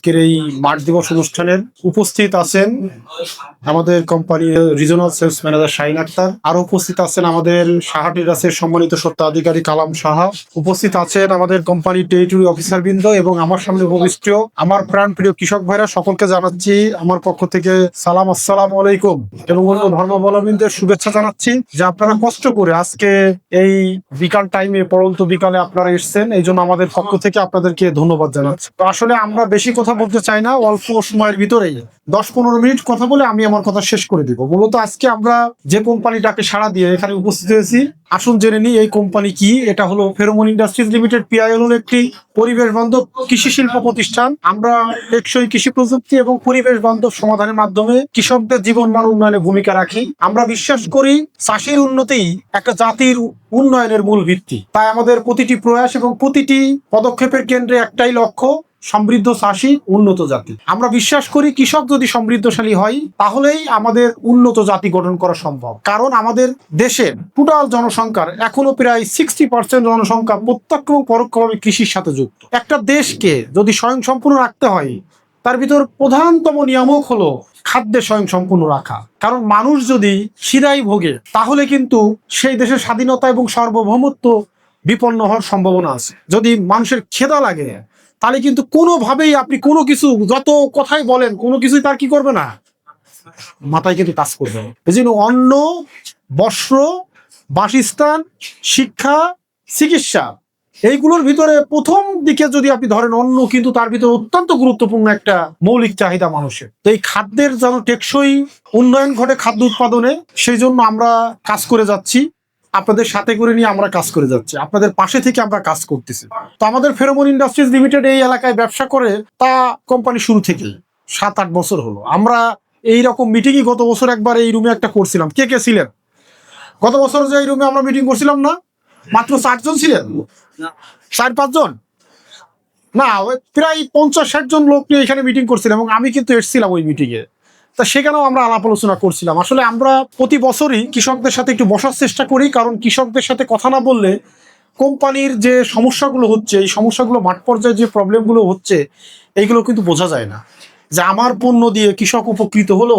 আজকের এই মাঠ দিবস অনুষ্ঠানের উপস্থিত আছেন আমাদের কোম্পানির regional sales manager Shahin Akter. আরও উপস্থিত আছেন আমাদের সাহা টেরাসের সম্মানিত স্বত্বাধিকারী কালাম সাহা। উপস্থিত আছেন আমাদের কোম্পানির টেরিটরি অফিসার বৃন্দ এবং আমার সামনে উপবিষ্ট আমার প্রাণ প্রিয় কৃষক ভাইরা, সকলকে জানাচ্ছি আমার পক্ষ থেকে সালাম, আসসালাম আলাইকুম। এবং অন্য ধর্মাবলম্বীদের শুভেচ্ছা জানাচ্ছি যে আপনারা কষ্ট করে আজকে এই বিকাল টাইমে পরন্ত বিকালে আপনারা এসেছেন, এই জন্য আমাদের পক্ষ থেকে আপনাদেরকে ধন্যবাদ জানাচ্ছি। তো আসলে আমরা বেশি কথা বলতে চাই না, অল্প সময়ের ভিতরেই। দশ পনেরো মিনিট কথা বলে আমি আমার কথা শেষ করে দিব। মূলত আজকে আমরা যে কোম্পানিটাকে সাড়া দিয়ে এখানে উপস্থিত হয়েছি, আসুন জেনে নিই এই কোম্পানি কি। এটা হলো ফেরোমন ইন্ডাস্ট্রিজ লিমিটেড, পিআইএল হলো একটি পরিবেশ বান্ধব কৃষি শিল্প প্রতিষ্ঠান। আমরা টেকসই কৃষি প্রযুক্তি এবং পরিবেশ বান্ধব সমাধানের মাধ্যমে কৃষকদের জীবন মান উন্নয়নে ভূমিকা রাখি। আমরা বিশ্বাস করি চাষির উন্নতি একটা জাতির উন্নয়নের মূল ভিত্তি। তাই আমাদের প্রতিটি প্রয়াস এবং প্রতিটি পদক্ষেপের কেন্দ্রে একটাই লক্ষ্য সমৃদ্ধ চাষি, উন্নত জাতি। আমরা বিশ্বাস করি কৃষক যদি সমৃদ্ধশালী হয়, তাহলেই আমাদের উন্নত জাতি গঠন করা সম্ভব। কারণ আমাদের দেশের টোটাল জনসংখ্যার এখনও প্রায় সিক্সটি পার্সেন্ট জনসংখ্যা প্রত্যক্ষ এবং পরোক্ষভাবে কৃষির সাথে যুক্ত। একটা দেশকে যদি স্বয়ং সম্পূর্ণ রাখতে হয়, তার ভিতর প্রধানতম নিয়ামক হলো খাদ্যে স্বয়ং সম্পূর্ণ রাখা। কারণ মানুষ যদি খিদাই ভোগে, তাহলে কিন্তু সেই দেশের স্বাধীনতা এবং সার্বভৌমত্ব বিপন্ন হওয়ার সম্ভাবনা আছে। যদি মানুষের খেদা লাগে তাহলে কিন্তু কোনোভাবেই আপনি কোনো কিছু, যত কথাই বলেন, কোনো কিছুই তার কি করবে না? মাথায় কিন্তু কাজ করবে। এই জন্য অন্ন, বস্ত্র, বাসস্থান, শিক্ষা, চিকিৎসা, এইগুলোর ভিতরে প্রথম দিকে যদি আপনি ধরেন অন্য কিন্তু তার ভিতরে অত্যন্ত গুরুত্বপূর্ণ একটা মৌলিক চাহিদা মানুষের। তো এই খাদ্যের যেন টেকসই উন্নয়ন ঘটে খাদ্য উৎপাদনে, সেই জন্য আমরা কাজ করে যাচ্ছি। আপনাদের সাথে করে নিয়ে আমরা কাজ করে যাচ্ছি। আপনাদের পাশে থেকে আমরা কাজ করতেছি। তো আমাদের ফেরোমন ইন্ডাস্ট্রিজ লিমিটেড এই এলাকায় ব্যবসা করে তা কোম্পানি শুরু থেকেই সাত আট বছর হলো। আমরা এই রকম মিটিংই গত বছর একবার এই রুমে একটা করছিলাম। কে কে ছিলেন? গত বছর যে এই রুমে আমরা মিটিং করছিলাম না মাত্র চারজন ছিলেন? চার পাঁচজন? না প্রায় পঞ্চাশ ষাট জন লোক নিয়ে এখানে মিটিং করছিলাম এবং আমি কিন্তু এসেছিলাম ওই মিটিংয়ে তা সেখানেও আমরা আলাপ আলোচনা করছিলাম। আসলে আমরা প্রতি বছরই কৃষকদের সাথে একটু বসার চেষ্টা করি, কারণ কৃষকদের সাথে কথা না বললে কোম্পানির যে সমস্যাগুলো হচ্ছে, এই সমস্যাগুলো মাঠ পর্যায়ে যে প্রবলেমগুলো হচ্ছে, এইগুলো কিন্তু বোঝা যায় না। যে আমার পণ্য দিয়ে কৃষক উপকৃত হলো,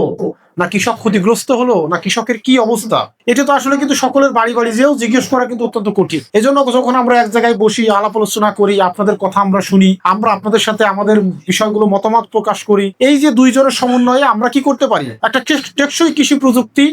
না কৃষক ক্ষতিগ্রস্ত হলো, না কৃষকের কি অবস্থা? এটা তো আসলে কিন্তু সকলের বাড়ি বাড়ি যেও জিজ্ঞেস করা কিন্তু অত্যন্ত কঠিন। এই জন্য যখন আমরা এক জায়গায় বসি, আলাপ আলোচনা করি, আপনাদের কথা আমরা শুনি, আমরা আপনাদের সাথে আমাদের বিষয়গুলো মতামত প্রকাশ করি, এই যে দুইজনের সমন্বয়ে আমরা কি করতে পারি? একটা টেকসই কৃষি প্রযুক্তি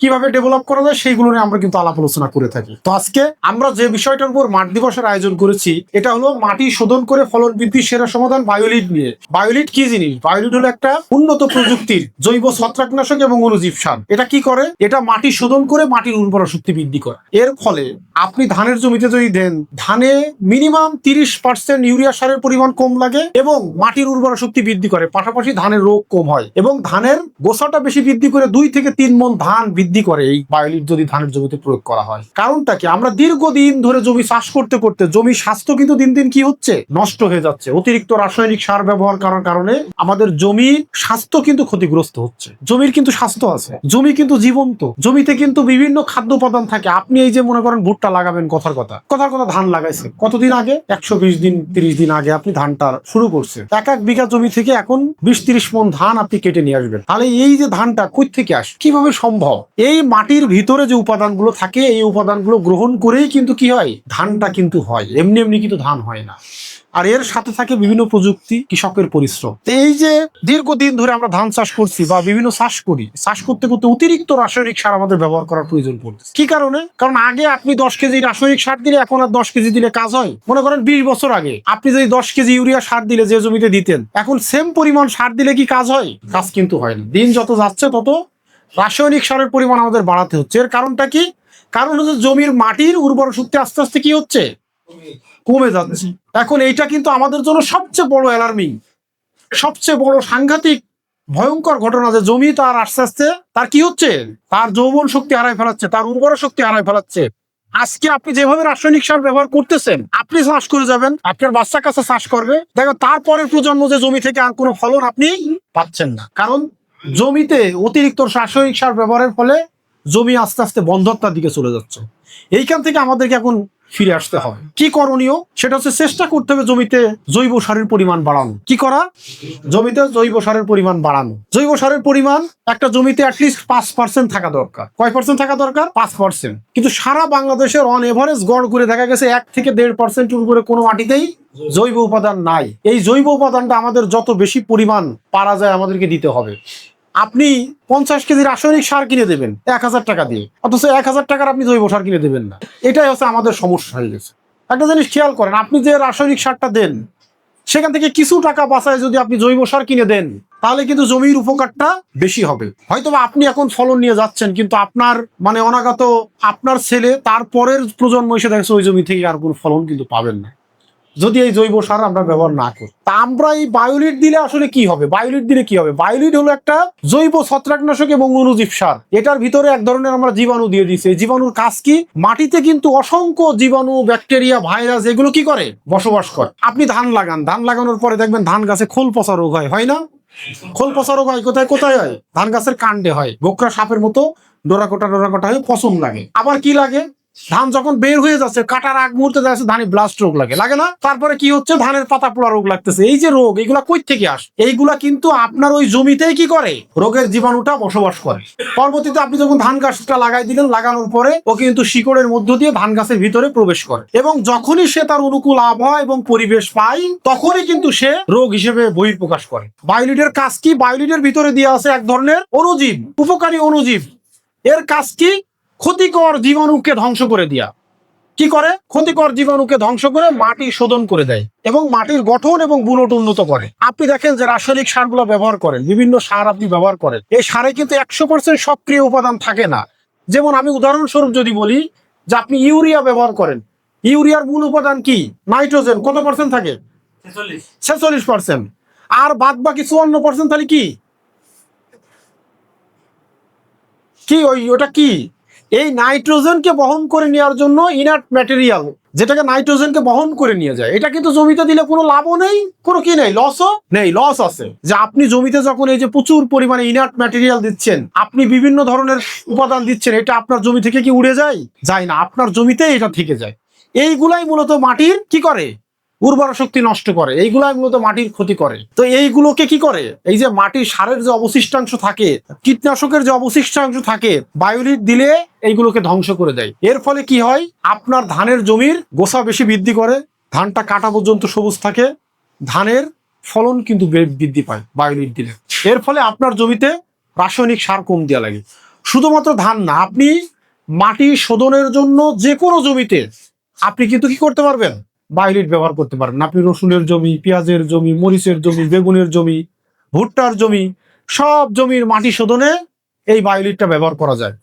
কীভাবে ডেভেলপ করা যায় সেইগুলো নিয়ে আমরা কিন্তু আলাপ আলোচনা করে থাকি। তো আজকে আমরা যে বিষয়টার উপর মাঠ দিবসের আয়োজন করেছি, এটা হলো মাটি শোধন করে ফলন বৃদ্ধির সেরা সমাধান বায়োলিট নিয়ে। বায়োলিট কি জিনিস? বায়োলিট হলো একটা উন্নত প্রযুক্তির জৈব ছত্রাকনাশক এবং অনুজীব সার। এটা কি করে? এটা মাটি শোধন করে মাটির উর্বরা শক্তি বৃদ্ধি করে। এর ফলে আপনি ধানের জমিতে যদি দেন, ধানে মিনিমাম তিরিশ পার্সেন্ট ইউরিয়া সারের পরিমাণ কম লাগে এবং মাটির উর্বরা শক্তি বৃদ্ধি করে। পাশাপাশি ধানের রোগ কম হয় এবং ধানের গোসাটা বেশি বৃদ্ধি করে দুই থেকে তিন মন ধান বৃদ্ধি করে এই বায়োলিট যদি ধানের জমিতে প্রয়োগ করা হয়। কারণটা কি? আমরা দীর্ঘদিন ধরে জমি চাষ করতে করতে জমির স্বাস্থ্য কিন্তু দিন দিন কি হচ্ছে? নষ্ট হয়ে যাচ্ছে। অতিরিক্ত রাসায়নিক সার ব্যবহার করার কারণে আমাদের জমির স্বাস্থ্য কিন্তু ক্ষতিগ্রস্ত হচ্ছে। জমির কিন্তু স্বাস্থ্য আছে। জমি কিন্তু জীবন্ত। জমিতে কিন্তু বিভিন্ন খাদ্য উপাদান থাকে। আপনি এই যে মনে করেন ভুট্টা লাগাবেন, কথার কথা। কথার কথা ধান লাগাইছে কতদিন আগে? একশো বিশ দিন, তিরিশ দিন আগে আপনি ধানটা শুরু করছে এক এক বিঘা জমি থেকে এখন বিশ তিরিশ মন ধান আপনি কেটে নিয়ে আসবেন। তাহলে এই যে ধানটা কই থেকে আসে? কীভাবে সম্ভব? এই মাটির ভিতরে যে উপাদানগুলো থাকে, এই উপাদানগুলো গ্রহণ করেই কিন্তু কি হয়? ধানটা কিন্তু হয়। এমনি এমনি কিন্তু ধান হয় না। আর এর সাথে থাকে বিভিন্ন প্রযুক্তি, কৃষকের পরিশ্রম। এই যে দীর্ঘদিন ধরে আমরা ধান চাষ করছি বা বিভিন্ন চাষ করি, চাষ করতে করতে অতিরিক্ত রাসায়নিক সার আমাদের ব্যবহার করার প্রয়োজন পড়ছে কি কারণে? কারণ আগে আপনি দশ কেজি রাসায়নিক সার দিলে, এখন আর দশ কেজি দিলে কাজ হয়। মনে করেন বিশ বছর আগে আপনি যদি দশ কেজি ইউরিয়া সার দিলে, যে জমিতে দিতেন, এখন সেম পরিমাণ সার দিলে কি কাজ হয়? কাজ কিন্তু হয় না। দিন যত যাচ্ছে, তত রাসায়নিক সারের পরিমাণ আমাদের বাড়াতে হচ্ছে। এর কারণটা কি? কারণ হচ্ছে জমির মাটির উর্বর শক্তি আস্তে আস্তে কি হচ্ছে? কমে যাচ্ছে। এখন এইটা কিন্তু আমাদের জন্য সবচেয়ে বড় অ্যালার্মিং সবচেয়ে বড় সাংঘাতিক ভয়ঙ্কর ঘটনা যে জমি তার আস্তে আস্তে তার কি হচ্ছে? তার যৌবন শক্তি হারায় ফেলাচ্ছে, তার উর্বর শক্তি হারায় ফেলাচ্ছে। আজকে আপনি যেভাবে রাসায়নিক সার ব্যবহার করতেছেন, আপনি চাষ করে যাবেন, আপনার বাচ্চা কাছে চাষ করবে। দেখো, তারপরের প্রজন্ম যে জমি থেকে আর কোনো ফলন আপনি পাচ্ছেন না। কারণ জমিতে অতিরিক্ত রাসায়নিক সার ব্যবহারের ফলে জমি আস্তে আস্তে বন্ধত্বার দিকে চলে যাচ্ছে। এইখান থেকে আমাদেরকে এখন ফিরে আসতে হবে কি করণীয়? সেটা হচ্ছে চেষ্টা করতে হবে জমিতে জৈব সারের পরিমাণ বাড়ানো। কি করা? জমিতে জৈব সারের পরিমাণ বাড়ানো। জৈব সারের পরিমাণ একটা জমিতে অ্যাটলিস্ট পাঁচ পার্সেন্ট থাকা দরকার। কয় পার্সেন্ট থাকা দরকার? পাঁচ পার্সেন্ট কিন্তু সারা বাংলাদেশের অন এভারেজ গড় করে দেখা গেছে এক থেকে দেড় পার্সেন্ট উপরে কোনো মাটিতেই জৈব উপাদান নাই। এই জৈব উপাদানটা আমাদের যত বেশি পরিমাণ পারা যায় আমাদেরকে দিতে হবে। আপনি পঞ্চাশ কেজি রাসায়নিক সার কিনে দেবেন এক হাজার টাকা দিয়ে। অথচ এক হাজার টাকার আপনি জৈব সার কিনে দেবেন না। এটাই হচ্ছে আমাদের সমস্যা হয়ে গেছে। একটা জিনিস খেয়াল করেন, আপনি যে রাসায়নিক সারটা দেন, সেখান থেকে কিছু টাকা বাঁচায় যদি আপনি জৈব সার কিনে দেন, তাহলে কিন্তু জমির উপকারটা বেশি হবে। হয়তো আপনি এখন ফলন নিয়ে যাচ্ছেন, কিন্তু আপনার মানে অনাগত আপনার ছেলে তারপরের প্রজন্ম এসে দেখছে ওই জমি থেকে আর কোনো ফলন কিন্তু পাবেন না। যদি এই জৈব সার আমরা ব্যবহার না করি, তা আমরা এই বায়োলিট দিলে আসলে কি হবে? বায়োলিট দিলে কি হবে? বায়োলিট হলো একটা জৈব ছত্রাকনাশক এবং অনুজীব সার। এটার ভিতরে এক ধরনের আমরা জীবাণু দিয়ে দিচ্ছি এই জীবাণুর কাজ কি? মাটিতে কিন্তু অসংখ্য জীবাণু, ব্যাকটেরিয়া, ভাইরাস, এগুলো কি করে? বসবাস করে। আপনি ধান লাগান। ধান লাগানোর পরে দেখবেন ধান গাছে খোল পচা রোগ হয়। হয় না? খোল পচা রোগ হয় কোথায়? কোথায় হয়? ধান গাছের কাণ্ডে হয়। গোকরা সাপের মতো ডোরাকোটা ডোরাকোটা হয়ে পচন লাগে। আবার কি লাগে? ধান যখন বের হয়ে যাচ্ছে, কাটার আগ মুহূর্তে যাচ্ছে ধানে ব্লাস্ট রোগ লাগে। লাগে না? তারপরে কি হচ্ছে? ধানের পাতা পোড়া রোগ লাগতেছে। এই যে রোগ এইগুলা কই থেকে আসে? এইগুলা কিন্তু আপনার ওই জমিতেই কি করে? রোগের জীবাণুটা বসবাস করে। পরবর্তীতে আপনি যখন ধান গাছটা লাগাই দিলেন, লাগানোর পরে ও কিন্তু শিকড়ের মধ্য দিয়ে ধান গাছের ভিতরে প্রবেশ করে। এবং যখনই সে তার অনুকূল আবহাওয়া এবং পরিবেশ পায়, তখনই কিন্তু সে রোগ হিসেবে বহির্প্রকাশ করে। বায়োলিটের কাজ কি? বায়োলিটের ভিতরে দেওয়া আছে এক ধরনের অনুজীব উপকারী অনুজীব এর কাজ কি? ক্ষতিকর জীবাণুকে ধ্বংস করে দেয়া। কি করে? ক্ষতিকর জীবাণুকে ধ্বংস করে মাটি শোধন করে দেয় এবং মাটির গঠন এবং গুণট উন্নত করে। আপনি দেখেন যে রাসায়নিক সারগুলো ব্যবহার করেন বিভিন্ন সার আপনি ব্যবহার করেন। এই সারে কিন্তু একশো পার্সেন্ট সক্রিয় উপাদান থাকে না। যেমন আমি উদাহরণস্বরূপ যদি বলি যে আপনি ইউরিয়া ব্যবহার করেন ইউরিয়ার মূল উপাদান কি? নাইট্রোজেন কত পার্সেন্ট থাকে? ছেচল্লিশ। পার্সেন্ট আর বাদ বাকি চুয়ান্ন পার্সেন্ট তাহলে কি? কি ওই ওটা কি? এই নাইট্রোজেনকে বহন করে নেওয়ার জন্য ইনার্ট ম্যাটেরিয়াল যেটাকে নাইট্রোজেনকে বহন করে নিয়ে যায়। এটা কিন্তু জমিতে দিলে কোনো লাভও নেই, কোনো কি নেই লসও নেই লস আছে। যে আপনি জমিতে যখন এই যে প্রচুর পরিমাণে ইনার্ট ম্যাটেরিয়াল দিচ্ছেন, আপনি বিভিন্ন ধরনের উপাদান দিচ্ছেন, এটা আপনার জমি থেকে কি উড়ে যায়? যায় না, আপনার জমিতে এটা থেকে যায়। এইগুলাই মূলত মাটির কি করে? উর্বর শক্তি নষ্ট করে। এইগুলাই মূলত মাটির ক্ষতি করে। তো এইগুলোকে কি করে? এই যে মাটির সারের যে অবশিষ্টাংশ থাকে, কীটনাশকের যে অবশিষ্টাংশ থাকে বায়োলিট দিলে এইগুলোকে ধ্বংস করে দেয়। এর ফলে কি হয়? আপনার ধানের জমির গোসা বেশি বৃদ্ধি করে, ধানটা কাটা পর্যন্ত সবুজ থাকে, ধানের ফলন কিন্তু বৃদ্ধি পায় বায়োলিট দিলে। এর ফলে আপনার জমিতে রাসায়নিক সার কম দেওয়া লাগে। শুধুমাত্র ধান না, আপনি মাটি শোধনের জন্য যে কোনো জমিতে আপনি কিন্তু কি করতে পারবেন? বায়োলিট ব্যবহার করতে পারেন। আপনি রসুনের জমি, পেঁয়াজের জমি, মরিচের জমি, বেগুনের জমি, ভুট্টার জমি, সব জমির মাটি শোধনে এই বায়োলিটটা ব্যবহার করা যায়।